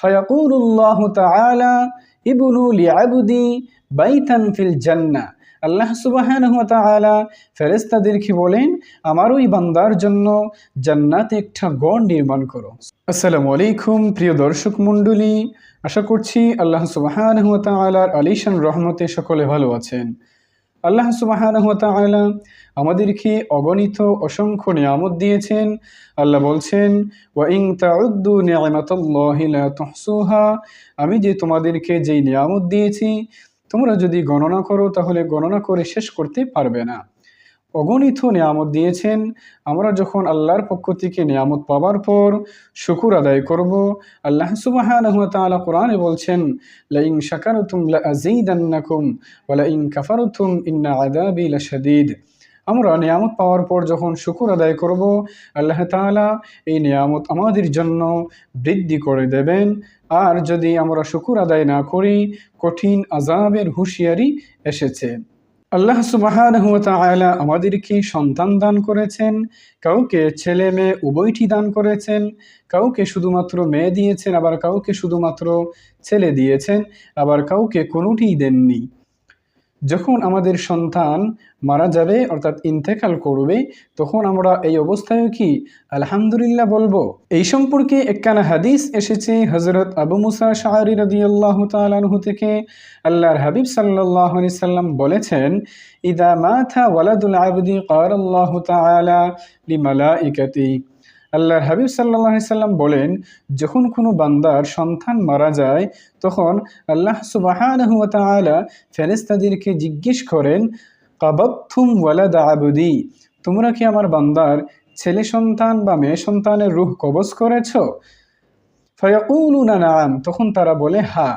ফায়াকুল্লাহ তাআলা, ইবনু লিআবদি বাইতান ফিল জান্নাহ। আল্লাহ সুবাহানহু তাআলা ফেরেশতাদেরকে বলেন, আমার ওই বান্দার জন্য জান্নাতে একটা গড় নির্মাণ করো। আসসালামু আলাইকুম প্রিয় দর্শক মণ্ডলী, আশা করছি আল্লাহ সুবাহানহু তাআলার আলিশান রহমতে সকলে ভালো আছেন। আল্লাহ সুবাহানহু তাআলা আমাদেরকে অগণিত অসংখ্য নিয়ামত দিয়েছেন। আল্লাহ বলছেন ওয়াইং তাউদ্দু নিয়ামাতাল্লাহি তহসুহা। আমি যে তোমাদেরকে যেই নিয়ামত দিয়েছি, তোমরা যদি গণনা করো, তাহলে গণনা করে শেষ করতে পারবে না। অগণিত নিয়ামত দিয়েছেন। আমরা যখন আল্লাহর পক্ষ থেকে নিয়ামত পাওয়ার পর শুকুর আদায় করব, আল্লাহ সুবহানাহু ওয়া তাআলা কোরআনে বলছেন, লাইন শাকারতুম লাআযীদান্নাকুম ওয়া লাইন কাফারতুম ইন্না আযাবি লাশাদীদ। আমরা নিয়ামত পাওয়ার পর যখন শুকুর আদায় করব, আল্লাহ তাআলা এই নিয়ামত আমাদের জন্য বৃদ্ধি করে দেবেন। আর যদি আমরা শুকুর আদায় না করি, কঠিন আজাবের হুঁশিয়ারি এসেছে। আল্লাহ সুবাহানহু তাআলা আমাদেরকে সন্তান দান করেছেন, কাউকে ছেলে মেয়ে উভয়টি দান করেছেন, কাউকে শুধুমাত্র মেয়ে দিয়েছেন, আবার কাউকে শুধুমাত্র ছেলে দিয়েছেন, আবার কাউকে কোনোটিই দেননি। যখন আমাদের সন্তান মারা যাবে, অর্থাৎ ইন্তেকাল করবে, তখন আমরা এই অবস্থায় কি আলহামদুলিল্লাহ বলব? এই সম্পর্কে একখানা হাদিস এসেছে হজরত আবু মুসা শাহরি রদিয়াল্লাহ তালানহু থেকে। আল্লাহর হাবিব সাল্লাহ সাল্লাম বলেছেন, ইদা মাথা ওয়ালাদুল আবদি কার আল্লাহ তালা লিমালা ইকাতি আল্লাহর হাবিব সাল্লাহ সাল্লাম বলেন, যখন কোনো বান্দার সন্তান মারা যায়, তখন আল্লাহ সুবাহানহু তালা ফেরেস্তাদেরকে জিজ্ঞেস করেন কাবাথুম ওয়ালাদ আবুদি, তোমরা কি আমার বান্দার ছেলে সন্তান বা মেয়ে সন্তানের রুহ কবজ করেছ? ফয়াকুলুনা, নাম। তখন তারা বলে, হা।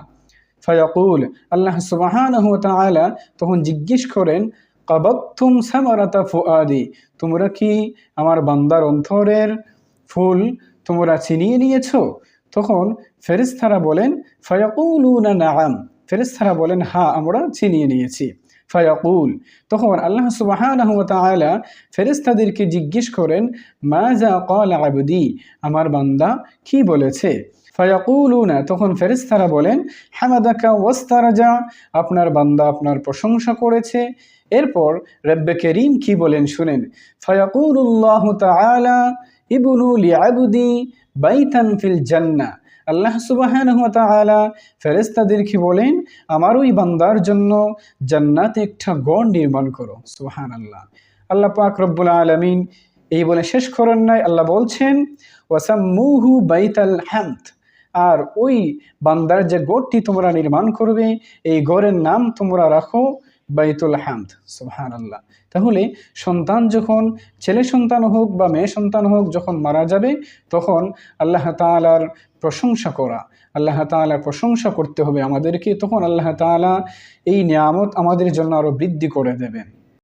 ফয়াকুল, আল্লাহ সুবাহানহু তালা তখন জিজ্ঞেস করেন কাবাথুম সামারাতা ফুআদি, তোমরা কি আমার বান্দার অন্তরের ফুল তোমরা ছিনিয়ে নিয়েছ? তখন ফেরিস্তারা বলেন, ফয়াকুলুনা নাম ফেরিস্তারা বলেন হা আমরা ছিনিয়ে নিয়েছি। ফায়াকুল। তখন আল্লাহ সুবাহানহু তাআলা ফেরেশতাদেরকে জিজ্ঞেস করেন মা যা ক্বাল আবদি? আমার বান্দা কি বলেছে? ফায়াকুলুনা। তখন ফেরেশতারা বলেন, হামাদাকা ওয়াস্তারাজা, আপনার বান্দা আপনার প্রশংসা করেছে। এরপর রব্বে করিম কি বলেন শুনেন, ফায়াকুলুল্লাহ তাআলা ইবনু লিআবদি বাইতান ফিল জান্নাহ। আল্লাহ সুবাহানহু তাআলা ফেরেশতাদেরকে বলেন, আমার ওই বান্দার জন্য জান্নাতে একটা গড় নির্মাণ করো। সুবহান আল্লাহ আল্লাহ পাক রব্বুল আলমিন এই বলে শেষ করেন নাই আল্লাহ বলছেন, ওয়াসাম্মুহু বাইতাল হামদ। আর ওই বান্দার যে গড়টি তোমরা নির্মাণ করবে, এই গড়ের নাম তোমরা রাখো বাইতুল হামদ সুহান আল্লাহ তাহলে সন্তান যখন, ছেলে সন্তান হোক বা মেয়ে সন্তান হোক যখন মারা যাবে, তখন আল্লাহ তালার প্রশংসা করা, আল্লাহ তালার প্রশংসা করতে হবে আমাদেরকে, তখন আল্লাহ তালা এই নিয়ামত আমাদের জন্য আরও বৃদ্ধি করে দেবেন।